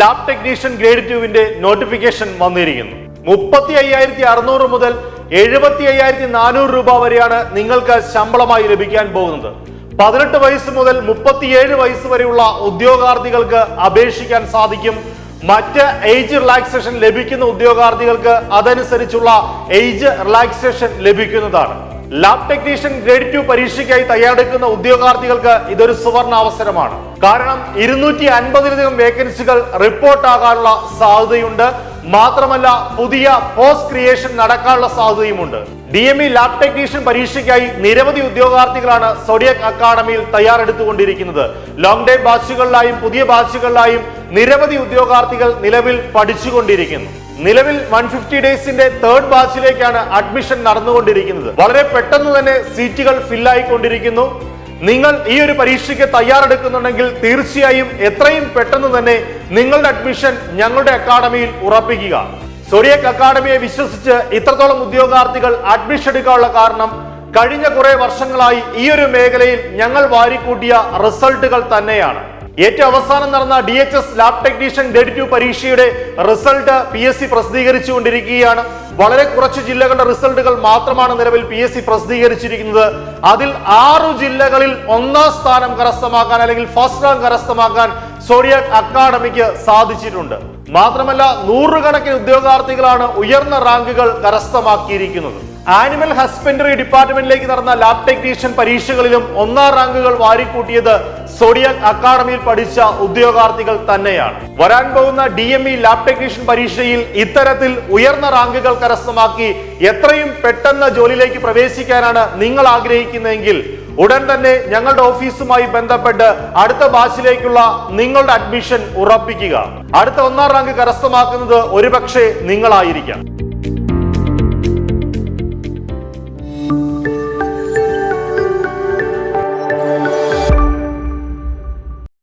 Lab technician grade ടുവിന്റെ notification വന്നിരിക്കുന്നു. മുപ്പത്തി അയ്യായിരത്തി അറുന്നൂറ് മുതൽ എഴുപത്തി അയ്യായിരത്തി നാനൂറ് രൂപ വരെയാണ് നിങ്ങൾക്ക് ശമ്പളമായി ലഭിക്കാൻ പോകുന്നത്. പതിനെട്ട് വയസ്സ് മുതൽ മുപ്പത്തിയേഴ് വയസ്സ് വരെയുള്ള ഉദ്യോഗാർത്ഥികൾക്ക് അപേക്ഷിക്കാൻ സാധിക്കും. മറ്റ് ഏജ് റിലാക്സേഷൻ ലഭിക്കുന്ന ഉദ്യോഗാർത്ഥികൾക്ക് അതനുസരിച്ചുള്ള ഏജ് റിലാക്സേഷൻ ലഭിക്കുന്നതാണ്. ലാബ് ടെക്നീഷ്യൻ ഗ്രേഡ് ടു പരീക്ഷയ്ക്കായി തയ്യാറെടുക്കുന്ന ഉദ്യോഗാർത്ഥികൾക്ക് ഇതൊരു സുവർണ അവസരമാണ്. കാരണം ഇരുന്നൂറ്റി അൻപതിലധികം വേക്കൻസികൾ റിപ്പോർട്ടാകാനുള്ള സാധ്യതയുണ്ട്. മാത്രമല്ല പുതിയ പോസ്റ്റ് ക്രിയേഷൻ നടക്കാനുള്ള സാധ്യതയുമുണ്ട്. D M E lab technician പരീക്ഷയ്ക്കായി നിരവധി ഉദ്യോഗാർത്ഥികളാണ് സോഡിയക് അക്കാഡമിയിൽ തയ്യാറെടുത്തുകൊണ്ടിരിക്കുന്നത്. ലോങ് ഡേ ബാച്ചുകളിലായും പുതിയ ബാച്ചുകളിലായും നിരവധി ഉദ്യോഗാർത്ഥികൾ നിലവിൽ പഠിച്ചുകൊണ്ടിരിക്കുന്നു. നിലവിൽ വൺ ഫിഫ്റ്റി ഡേയ്സിന്റെ തേർഡ് ബാച്ചിലേക്കാണ് അഡ്മിഷൻ നടന്നുകൊണ്ടിരിക്കുന്നത്. വളരെ പെട്ടെന്ന് തന്നെ സീറ്റുകൾ ഫില്ലായിക്കൊണ്ടിരിക്കുന്നു നിങ്ങൾ ഈ ഒരു പരീക്ഷയ്ക്ക് തയ്യാറെടുക്കുന്നുണ്ടെങ്കിൽ തീർച്ചയായും എത്രയും പെട്ടെന്ന് തന്നെ നിങ്ങളുടെ അഡ്മിഷൻ ഞങ്ങളുടെ അക്കാഡമിയിൽ ഉറപ്പിക്കുക. സൊറിയക് അക്കാഡമിയെ വിശ്വസിച്ച് ഇത്രത്തോളം ഉദ്യോഗാർത്ഥികൾ അഡ്മിഷൻ എടുക്കാനുള്ള കാരണം കഴിഞ്ഞ കുറെ വർഷങ്ങളായി ഈ ഒരു മേഖലയിൽ ഞങ്ങൾ വാരിക്കൂട്ടിയ റിസൾട്ടുകൾ തന്നെയാണ്. ഏറ്റവും അവസാനം നടന്ന D H S lab technician grade two പരീക്ഷയുടെ റിസൾട്ട് പി എസ് സി പ്രസിദ്ധീകരിച്ചുകൊണ്ടിരിക്കുകയാണ്. വളരെ കുറച്ച് ജില്ലകളുടെ റിസൾട്ടുകൾ മാത്രമാണ് നിലവിൽ പി എസ് സി പ്രസിദ്ധീകരിച്ചിരിക്കുന്നത്. അതിൽ ആറു ജില്ലകളിൽ ഒന്നാം സ്ഥാനം കരസ്ഥമാക്കാൻ അല്ലെങ്കിൽ ഫസ്റ്റ് റാങ്ക് കരസ്ഥമാക്കാൻ സോഡിയാക് അക്കാഡമിക്ക് സാധിച്ചിട്ടുണ്ട്. മാത്രമല്ല നൂറുകണക്കിന് ഉദ്യോഗാർത്ഥികളാണ് ഉയർന്ന റാങ്കുകൾ കരസ്ഥമാക്കിയിരിക്കുന്നത്. ആനിമൽ ഹസ്ബൻഡറി ഡിപ്പാർട്ട്മെന്റിലേക്ക് നടന്ന ലാബ് ടെക്നീഷ്യൻ പരീക്ഷകളിലും ഒന്നാം റാങ്കുകൾ വാരിക്കൂട്ടിയത് സോഡിയാക് അക്കാഡമിയിൽ പഠിച്ച ഉദ്യോഗാർത്ഥികൾ തന്നെയാണ്. വരാൻ പോകുന്ന D M E lab technician പരീക്ഷയിൽ ഇത്തരത്തിൽ ഉയർന്ന റാങ്കുകൾ കരസ്ഥമാക്കി എത്രയും പെട്ടെന്ന് ജോലിയിലേക്ക് പ്രവേശിക്കാനാണ് നിങ്ങൾ ആഗ്രഹിക്കുന്നതെങ്കിൽ ഉടൻ തന്നെ ഞങ്ങളുടെ ഓഫീസുമായി ബന്ധപ്പെട്ട് അടുത്ത ബാച്ചിലേക്കുള്ള നിങ്ങളുടെ അഡ്മിഷൻ ഉറപ്പിക്കുക. അടുത്ത ഒന്നാം റാങ്ക് കരസ്ഥമാക്കുന്നത് ഒരുപക്ഷെ നിങ്ങളായിരിക്കാം.